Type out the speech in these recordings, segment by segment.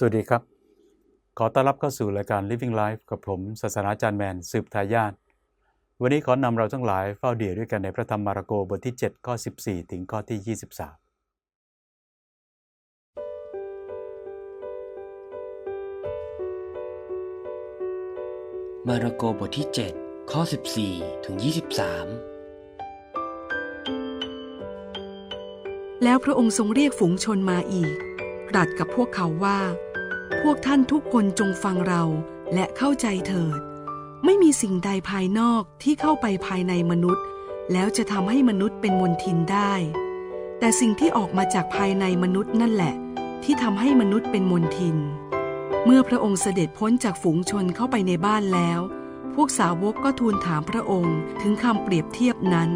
สวัสดีครับ ขอต้อนรับเข้าสู่รายการ Living Life กับผม ศาสนาจารย์แมน สืบทายาท วันนี้ขอนำเราทั้งหลายเฝ้าเดี่ยวด้วยกันในพระธรรมมาระโกบทที่ 7 ข้อ 14 ถึงข้อที่ 23มาระโกบทที่ 7 ข้อ 14 ถึง 23 แล้วพระองค์ทรงเรียกฝูงชนมาอีกตรัสกับพวกเขาว่า พวกท่านทุกคนจงฟังเราและเข้าใจเถิด ไม่มีสิ่งใดภายนอกที่เข้าไปภายในมนุษย์ แล้วจะทำให้มนุษย์เป็นมนทินได้ แต่สิ่งที่ออกมาจากภายในมนุษย์นั่นแหละ ที่ทำให้มนุษย์เป็นมนทิน เมื่อพระองค์เสด็จพ้นจากฝูงชนเข้าไปในบ้านแล้ว พวกสาวกก็ทูลถามพระองค์ถึงคำเปรียบเทียบนั้น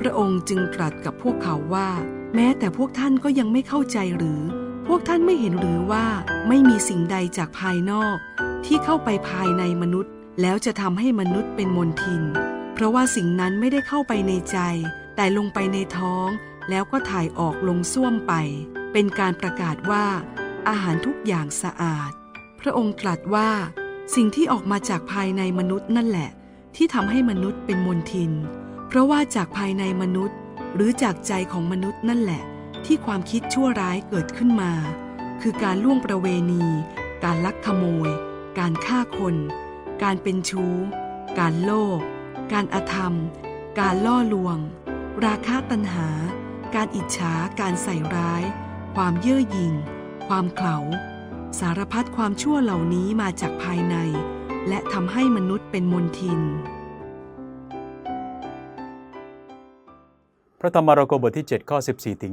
พระองค์จึงตรัสกับพวกเขาว่า แม้แต่พวกท่านก็ยังไม่เข้าใจหรือ พวกท่านไม่เห็นหรือว่าไม่มีสิ่งใดจากภายนอก ที่เข้าไปภายในมนุษย์ แล้วจะทำให้มนุษย์เป็นมนทิน เพราะว่าสิ่งนั้นไม่ได้เข้าไปในใจ แต่ลงไปในท้อง แล้วก็ถ่ายออกลงส้วมไป เป็นการประกาศว่า อาหารทุกอย่างสะอาด พระองค์ตรัสว่า สิ่งที่ออกมาจากภายในมนุษย์นั่นแหละ ที่ทำให้มนุษย์เป็นมนทิน เพราะว่าจากภายในมนุษย์ หรือจากใจของมนุษย์นั่นแหละ ที่ความคิดชั่วร้ายเกิดขึ้นมา คือการล่วงประเวณี การลักขโมย การฆ่าคน การเป็นชู้ การโลภการอธรรม การล่อลวง ราคะตัณหา การอิจฉา การใส่ร้าย ความเย่อหยิ่ง ความเขลาสารพัดความชั่วเหล่านี้มาจากภายใน และทำให้มนุษย์เป็นมนทิน ระธรรมมาระโกบทที่ 7 ข้อ 14ถึง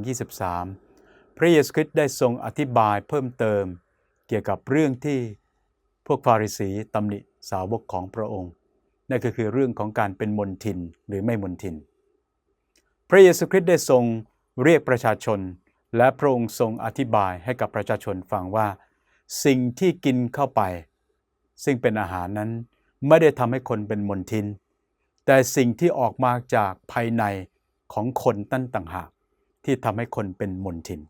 23 พระเยซูคริสต์ได้ทรงอธิบายเพิ่มเติม เกี่ยวกับเรื่องที่พวกฟาริสีตำหนิสาวกของพระองค์ นั่นก็คือเรื่องของการเป็นมนทินหรือไม่มนทิน พระเยซูคริสต์ได้ทรงเรียกประชาชน และพระองค์ทรงอธิบายให้กับประชาชนฟังว่า สิ่งที่กินเข้าไป ซึ่งเป็นอาหารนั้นไม่ได้ทำให้คนเป็นมนทิน แต่สิ่งที่ออกมาจากภายใน ของคนตั้นต่างหากที่ทำให้คนเป็นมนทิน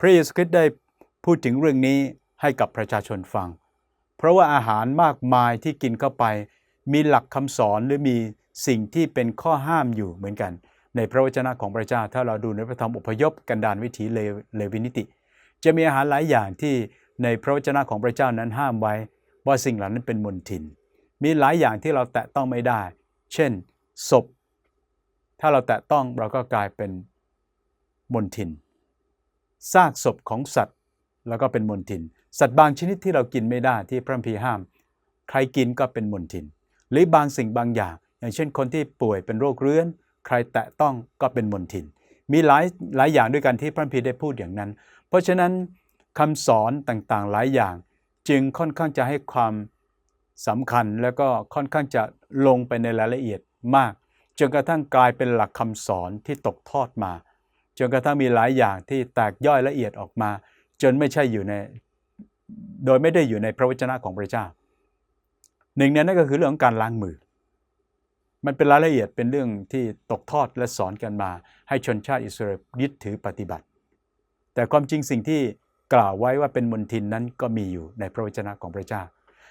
พระเยซูคริสต์ได้พูดถึงเรื่องนี้ให้กับประชาชนฟัง เพราะว่าอาหารมากมายที่กินเข้าไป มีหลักคำสอนหรือมีสิ่งที่เป็นข้อห้ามอยู่เหมือนกัน ในพระวจนะของพระเจ้าถ้าเราดูในพระธรรมอพยพกันดารวิถีเลเลวินิติ จะมีอาหารหลายอย่างที่ในพระวจนะของพระเจ้านั้นห้ามไว้ ว่าสิ่งเหล่านั้นเป็นมนทิน มีหลายอย่างที่เราแตะต้องไม่ได้ เช่น ศพ ถ้าเราแตะต้องเราก็กลายเป็นมนทินซากศพของสัตว์แล้วก็เป็นมนทิน สัตว์บางชนิดที่เรากินไม่ได้ที่พระคัมภีห้าม ใครกินก็เป็นมนทิน หรือบางสิ่งบางอย่าง อย่างเช่นคนที่ป่วยเป็นโรคเรื้อน ใครแตะต้องก็เป็นมนทิน มีหลายหลายอย่างด้วยกันที่พระคัมภีได้พูดอย่างนั้น เพราะฉะนั้นคำสอนต่างๆหลายอย่าง จึงค่อนข้างจะให้ความสำคัญแล้วก็ค่อนข้างจะลงไปในรายละเอียดมาก จนกระทั่งกลายเป็นหลักคำสอนที่ตกทอดมา จนกระทั่งมีหลายอย่างที่แตกย่อยละเอียดออกมา จนไม่ใช่อยู่ใน โดยไม่ได้อยู่ในพระวจนะของพระเจ้า หนึ่งในนั้นก็คือเรื่องของการล้างมือ มันเป็นรายละเอียดเป็นเรื่องที่ตกทอดและสอนกันมา ให้ชนชาติอิสราเอลยึดถือปฏิบัติ แต่ความจริงสิ่งที่กล่าวไว้ว่าเป็นมนทินนั้นก็มีอยู่ในพระวจนะของพระเจ้า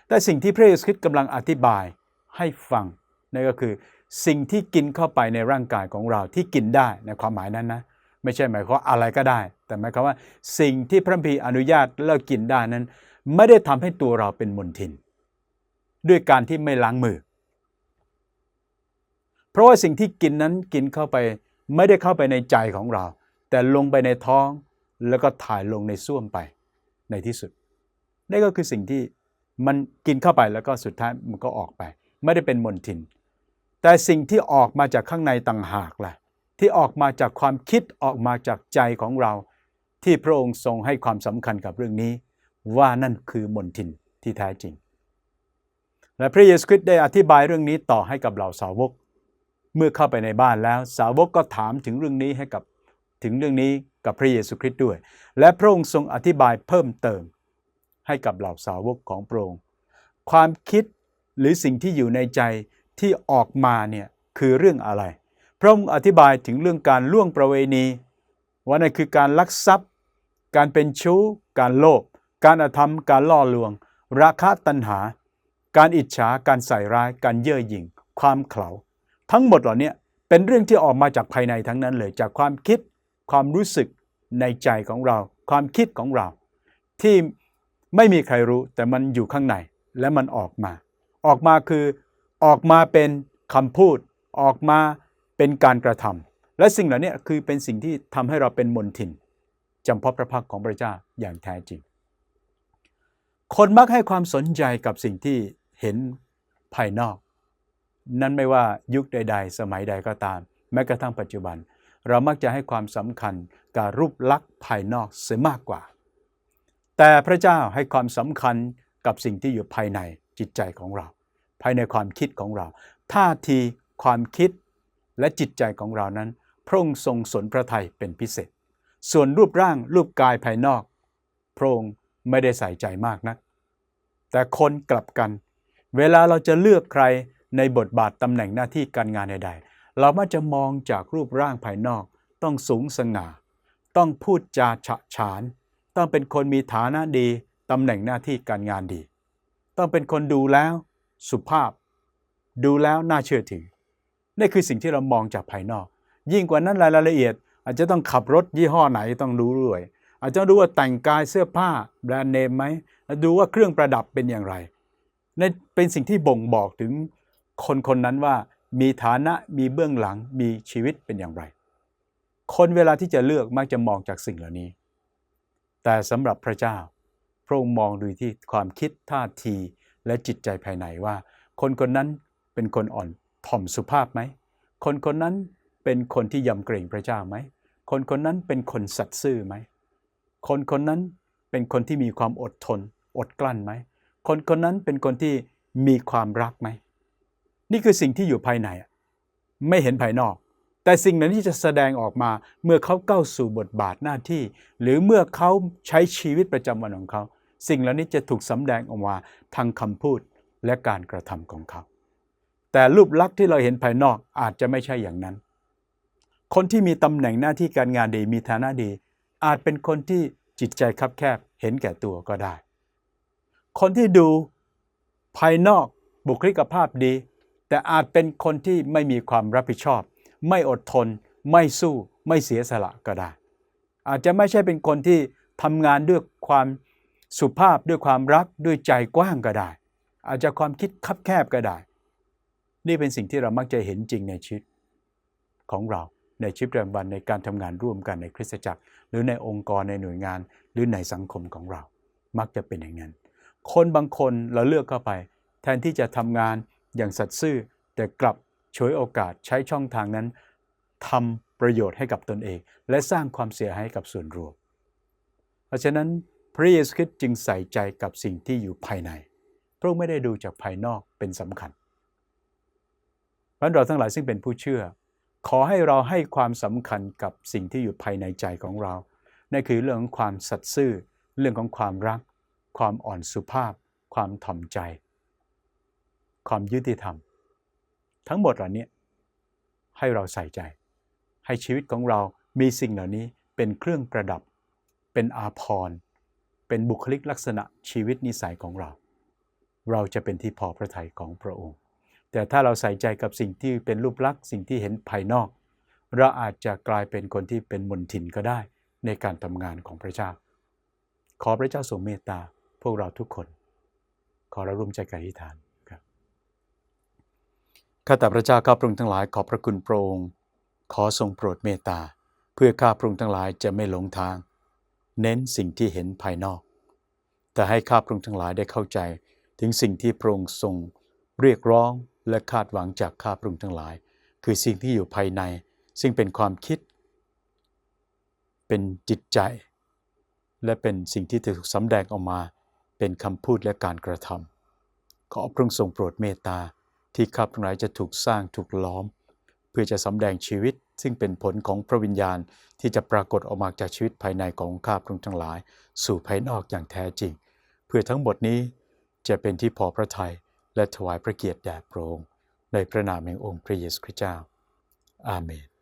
แต่สิ่งที่พระเยซูคริสต์กำลังอธิบายให้ฟัง นั่นก็คือสิ่งที่กินเข้าไปในร่างกายของเราที่กินได้ในความหมายนั้นนะไม่ใช่หมายความอะไรก็ได้ แต่หมายความว่าสิ่งที่พระคัมภีอนุญาตเลิกกินได้นั้น ไม่ได้ทำให้ตัวเราเป็นมนทิน ด้วยการที่ไม่ล้างมือ เพราะว่าสิ่งที่กินนั้นกินเข้าไปไม่ได้เข้าไปในใจของเรา แต่ลงไปในท้องแล้วก็ถ่ายลงในส้วมไปในที่สุดนี่ก็คือสิ่งที่มันกินเข้าไปแล้วก็สุดท้ายมันก็ออกไป ไม่ได้เป็นมนทิน แต่สิ่งที่ออกมาจากข้างในต่างหากล่ะที่ออกมาจากความคิดออกมาจากใจของเรา ที่พระองค์ทรงให้ความสำคัญกับเรื่องนี้ ว่านั่นคือมนทินที่แท้จริง และพระเยซูคริสต์ได้อธิบายเรื่องนี้ต่อให้กับเหล่าสาวก เมื่อเข้าไปในบ้านแล้ว สาวกก็ถามถึงเรื่องนี้ให้กับถึงเรื่องนี้กับพระเยซูคริสต์ด้วย และพระองค์ทรงอธิบายเพิ่มเติม ให้กับเหล่าสาวกของพระองค์ความคิดหรือสิ่งที่อยู่ในใจ ที่ออกมาเนี่ยคือเรื่องอะไร พระองค์อธิบายถึงเรื่องการล่วงประเวณี ว่านั่นคือการลักทรัพย์ การเป็นชู้ การโลภ การอธรรม การล่อลวง ราคะตัณหา การอิจฉา การใส่ร้าย การเย่อหยิ่ง ความเขลา ทั้งหมดเหล่านี้เป็นเรื่องที่ออกมาจากภายในทั้งนั้นเลย จากความคิด ความรู้สึกในใจของเรา ความคิดของเรา ที่ไม่มีใครรู้แต่มันอยู่ข้างในและมันออกมา ออกมาคือ ออกมาเป็นคำพูดออกมาเป็นการกระทำและสิ่งเหล่านี้คือเป็นสิ่งที่ทำให้เราเป็นมนทินจำเพาะพระพักของพระเจ้าอย่างแท้จริง คนมักให้ความสนใจกับสิ่งที่เห็นภายนอก นั่นไม่ว่ายุคใด ๆ สมัยใดก็ตาม แม้กระทั่งปัจจุบัน เรามักจะให้ความสำคัญกับรูปลักษณ์ภายนอกเสียมากกว่า แต่พระเจ้าให้ความสำคัญกับสิ่งที่อยู่ภายในจิตใจของเรา ภายในความคิดของเรา ท่าทีความคิดและจิตใจของเรานั้น พระองค์ทรงสนพระทัยเป็นพิเศษ ส่วนรูปร่างรูปกายภายนอก พระองค์ไม่ได้ใส่ใจมากนัก แต่คนกลับกัน เวลาเราจะเลือกใครในบทบาทตำแหน่งหน้าที่การงานใดๆ เรามักจะมองจากรูปร่างภายนอก ต้องสูงสง่า ต้องพูดจาฉะฉาน ต้องเป็นคนมีฐานะดีตำแหน่งหน้าที่การงานดี ต้องเป็นคนดูแล้ว สุภาพ ดูแล้วน่าเชื่อถือนี่คือสิ่งที่เรามองจากภายนอก ยิ่งกว่านั้นรายละเอียด อาจจะต้องขับรถยี่ห้อไหนต้องรู้ด้วย อาจจะดูว่าแต่งกายเสื้อผ้าแบรนด์เนมไหมดูว่าเครื่องประดับเป็นอย่างไรนี่เป็นสิ่งที่บ่งบอกถึงคนคนนั้นว่ามีฐานะมีเบื้องหลังมีชีวิตเป็นอย่างไร คนเวลาที่จะเลือกมักจะมองจากสิ่งเหล่านี้ แต่สำหรับพระเจ้า พระองค์มองดูที่ความคิดท่าที และจิตใจภายในว่า คนคนนั้นเป็นคนอ่อนถ่อมสุภาพไหม คนคนนั้นเป็นคนที่ยำเกรงพระเจ้าไหม คนคนนั้นเป็นคนสัตย์ซื่อไหม คนคนนั้นเป็นคนที่มีความอดทน อดกลั้นไหม คนคนนั้นเป็นคนที่มีความรักไหม นี่คือสิ่งที่อยู่ภายในไม่เห็นภายนอก แต่สิ่งนั้นที่จะแสดงออกมาเมื่อเขาเข้าสู่บทบาทหน้าที่ หรือเมื่อเขาใช้ชีวิตประจำวันของเขา สิ่งเหล่านี้จะถูกสำแดงออกมาทางคำพูดและการกระทำของเขา แต่รูปลักษณ์ที่เราเห็นภายนอกอาจจะไม่ใช่อย่างนั้น คนที่มีตำแหน่งหน้าที่การงานดีมีฐานะดี อาจเป็นคนที่จิตใจคับแคบเห็นแก่ตัวก็ได้ คนที่ดูภายนอกบุคลิกภาพดี แต่อาจเป็นคนที่ไม่มีความรับผิดชอบ ไม่อดทน ไม่สู้ ไม่เสียสละก็ได้ อาจจะไม่ใช่เป็นคนที่ทำงานด้วยความ สุภาพด้วยความรักด้วยใจกว้างก็ได้ อาจจะความคิดคับแคบก็ได้ นี่เป็นสิ่งที่เรามักจะเห็นจริงในชีวิตของเราในชีวิตประจำวันในการทำงานร่วมกันในคริสตจักร หรือในองค์กรในหน่วยงาน หรือในสังคมของเรา มักจะเป็นอย่างนั้น คนบางคนเราเลือกเข้าไป แทนที่จะทำงานอย่างสัตย์ซื่อ แต่กลับฉวยโอกาสใช้ช่องทางนั้นทำประโยชน์ให้กับตนเอง และสร้างความเสียหายให้กับส่วนรวม เพราะฉะนั้น พระเยซูคริสต์จึงใส่ใจกับสิ่งที่อยู่ภายใน พระองค์ไม่ได้ดูจากภายนอกเป็นสำคัญเพราะเราทั้งหลายซึ่งเป็นผู้เชื่อ ขอให้เราให้ความสำคัญกับสิ่งที่อยู่ภายในใจของเรา นั่นคือเรื่องของความสัตย์ซื่อ เรื่องของความรัก ความอ่อนสุภาพ ความถ่อมใจ ความยุติธรรม ทั้งหมดเหล่านี้ให้เราใส่ใจ ให้ชีวิตของเรามีสิ่งเหล่านี้เป็นเครื่องประดับ เป็นอาภรณ์ เป็นบุคลิกลักษณะชีวิตนิสัยของเรา เราจะเป็นที่พอพระทัยของพระองค์ แต่ถ้าเราใส่ใจกับสิ่งที่เป็นรูปลักษณ์สิ่งที่เห็นภายนอก เราอาจจะกลายเป็นคนที่เป็นมนทินก็ได้ในการทำงานของพระเจ้า ขอพระเจ้าทรงเมตตาพวกเราทุกคน ขอเราร่วมใจกันอธิษฐานครับข้าแต่พระเจ้าข้าพระองค์ทั้งหลายขอพระคุณพระองค์ขอทรงโปรดเมตตา เพื่อข้าพระองค์ทั้งหลายจะไม่หลงทาง เน้นสิ่งที่เห็นภายนอก แต่ให้ข้าพระองค์ทั้งหลายได้เข้าใจถึงสิ่งที่พระองค์ทรงเรียกร้องและคาดหวังจากข้าพระองค์ทั้งหลาย คือสิ่งที่อยู่ภายใน ซึ่งเป็นความคิด เป็นจิตใจ และเป็นสิ่งที่ถูกสำแดงออกมาเป็นคำพูดและการกระทำขอพระองค์ทรงโปรดเมตตาที่ข้าพทั้งหลายจะถูกสร้างถูกล้อม พื่อจะสำแดงชีวิตซึ่งเป็นผลของพระวิญญาณที่จะปรากฏออกมาจากชีวิตภายในของข้าพระองค์ทั้งหลาย สู่ภายนอกอย่างแท้จริง เพื่อทั้งหมดนี้จะเป็นที่พอพระทัยและถวายพระเกียรติแด่พระองค์ในพระนามแห่งองค์พระเยซูคริสต์เจ้า อาเมน